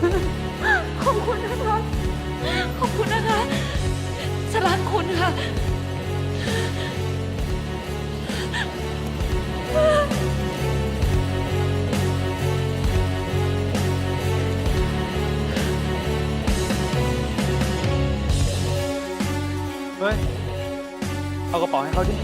ขอบคุณนะคะ ขอบคุณนะคะฉันรัคุณค่ะ เฮ้ย เอากระเป๋าให้เขาดิ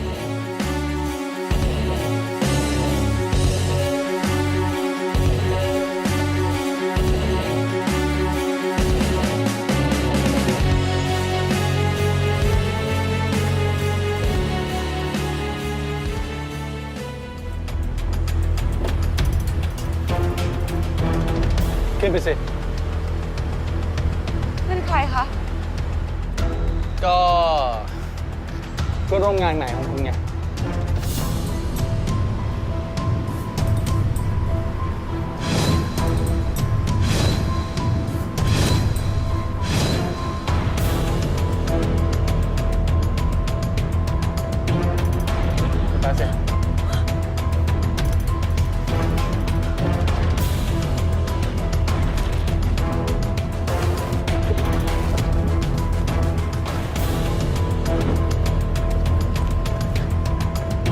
ขึ้นไปสิเป็นใครคะ ก็เพื่อนร่วมงานไหนของคุณไง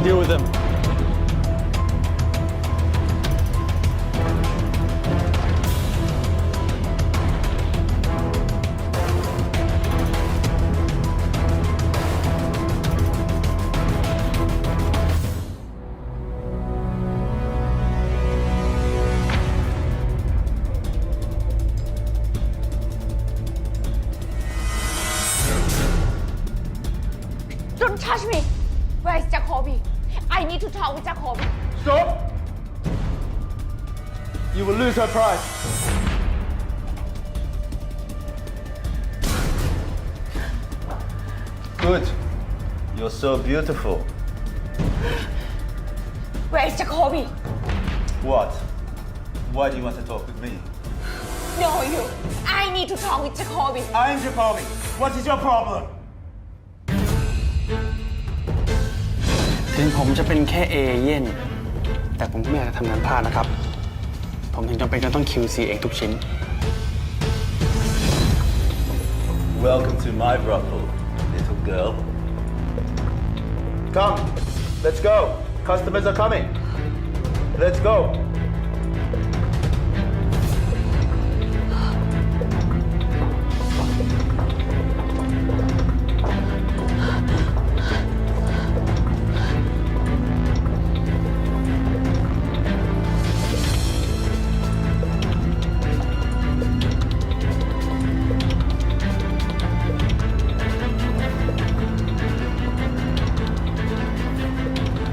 Deal with them. To talk with Jacoby Stop! You will lose her prize. Good. You're so beautiful. Where is Jacoby What? Why do you want to talk with me? No you I need to talk with Jacoby I'm Jacoby. What is your problem? ถึงผมจะเป็นแค่เอเย่นแต่ผมก็ไม่อยากจะทำงานพลาดนะครับ ผมถึงจำเป็นจะต้อง QC เองทุกชิ้น Welcome to my brothel, little girl. Come, let's go. Customers are coming. Let's go.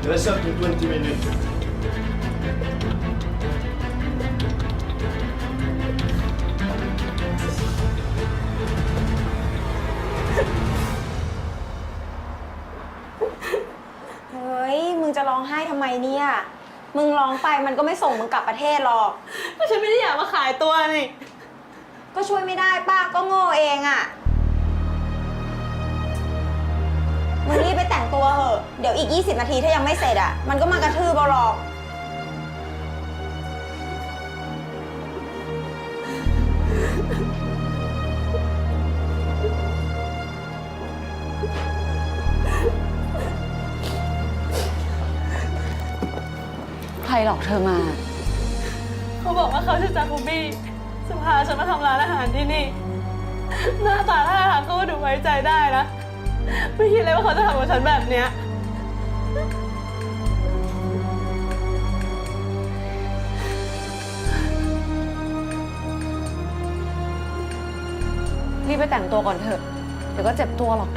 'Dress up in 20 minutes. เฮ้ย มึงจะร้องไห้ทำไมเนี่ย มึงร้องไปมันก็ไม่ส่งมึงกลับประเทศหรอก ก็ฉันไม่ได้อยากมาขายตัวนี่ ก็ช่วยไม่ได้ป้าก็โง่เองอะ่ แต่งตัวเหอะ เดี๋ยวอีก 20 นาทีถ้ายังไม่เสร็จอะ่ะมันก็มากระทืบเราหรอก ใครหลอกเธอมา เขาบอกว่าเขาชื่อจาคูบี้จะพาฉันมาทำร้านอาหารที่นี่ หน้าตาท่าทางเขาก็ดูไว้ใจได้นะ ไม่คิดเลยว่าเขาจะทำกับฉันแบบเนี้ย รีบไปแต่งตัวก่อนเถอะ เดี๋ยวก็เจ็บตัวหรอก